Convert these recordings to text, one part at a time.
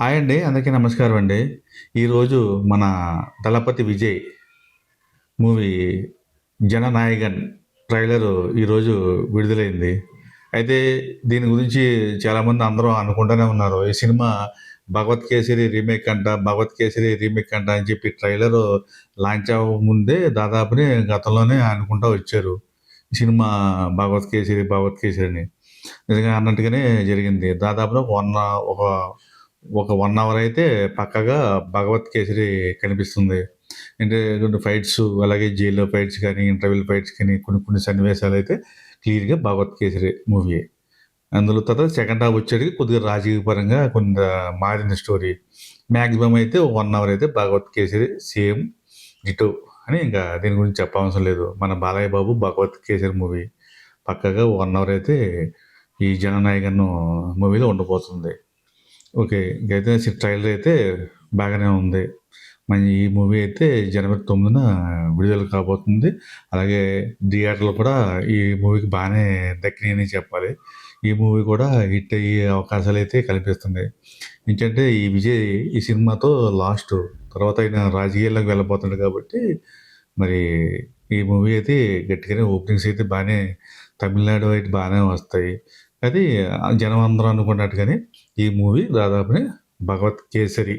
Hi అండి అందరికీ నమస్కారం అండి. ఈరోజు మన దళపతి విజయ్ మూవీ జననాయకన్ ట్రైలర్ ఈరోజు విడుదలైంది. అయితే దీని గురించి చాలామంది అందరూ అనుకుంటూనే ఉన్నారు. ఈ సినిమా భగవత్ కేసరి రీమేక్ అంట భగవత్ కేసరి రీమేక్ అంట అని చెప్పి ట్రైలర్ లాంచ్ అవ్వకముందే దాదాపునే గతంలోనే అనుకుంటూ వచ్చారు. సినిమా భగవత్ కేసరి భగవత్ కేసరి అని. నిజంగా అన్నట్టుగానే జరిగింది. దాదాపులో వన్ ఒక ఒక వన్ అవర్ అయితే పక్కగా భగవత్ కేసరి కనిపిస్తుంది. అంటే కొన్ని ఫైట్స్ అలాగే జైల్లో ఫైట్స్ కానీ ఇంటర్వ్యూల్ ఫైట్స్ కానీ కొన్ని కొన్ని సన్నివేశాలు అయితే క్లియర్గా భగవత్ కేసరి మూవీ అందులో తర్వాత సెకండ్ హాఫ్ వచ్చేటికి కొద్దిగా రాజకీయ పరంగా కొంత మారిన స్టోరీ మ్యాక్సిమం అయితే వన్ అవర్ అయితే భగవత్ కేసరి సేమ్ ఇటు అని ఇంకా దీని గురించి చెప్పవసరం లేదు. మన బాలయ్య బాబు భగవత్ కేసరి మూవీ పక్కగా వన్ అవర్ అయితే ఈ జననాయకన్ మూవీలో ఉండిపోతుంది. ఓకే ఇంకైతే ట్రైలర్ అయితే బాగానే ఉంది. మన ఈ మూవీ అయితే జనవరి తొమ్మిదిన విడుదల కాబోతుంది. అలాగే థియేటర్లు కూడా ఈ మూవీకి బాగానే దక్కినాయని చెప్పాలి. ఈ మూవీ కూడా హిట్ అయ్యే అవకాశాలు అయితే కనిపిస్తున్నాయి ఏంటంటే ఈ విజయ్ ఈ సినిమాతో లాస్ట్ తర్వాత ఆయన రాజకీయాల్లోకి వెళ్ళబోతున్నాడు కాబట్టి మరి ఈ మూవీ అయితే గట్టిగానే ఓపెనింగ్స్ అయితే బాగానే తమిళనాడు అయితే బాగానే వస్తాయి. అది జనం అందరూ అనుకున్నట్టుగానే ఈ మూవీ దాదాపునే భగవత్ కేసరి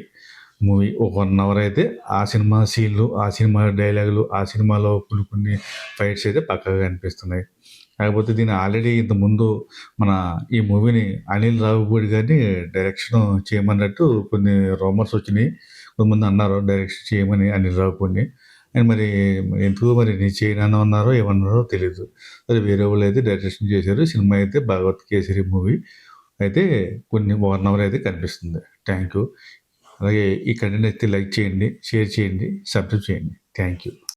మూవీ. ఒక వన్ అవర్ అయితే ఆ సినిమా సీన్లు ఆ సినిమా డైలాగులు ఆ సినిమాలో కొన్ని కొన్ని ఫైట్స్ అయితే పక్కగా కనిపిస్తున్నాయి. కాకపోతే దీన్ని ఆల్రెడీ ఇంతకుముందు మన ఈ మూవీని అనిల్ రావుపూడి గారిని డైరెక్షన్ చేయమన్నట్టు కొన్ని రూమర్స్ వచ్చినాయి. కొంతమంది అన్నారు డైరెక్షన్ చేయమని అనిల్ రావుపూడిని అండ్ మరి ఎందుకు మరి నీ చేయను అన్నారో ఏమన్నారో తెలియదు అది వేరే వాళ్ళు అయితే డైరెక్షన్ చేశారు. సినిమా అయితే భగవత్ కేసరి మూవీ. అయితే కొన్ని వన్ అవర్ అయితే కనిపిస్తుంది. Thank you. అలాగే ఈ కంటెంట్ అయితే లైక్ చేయండి షేర్ చేయండి సబ్స్క్రైబ్ చేయండి. Thank you.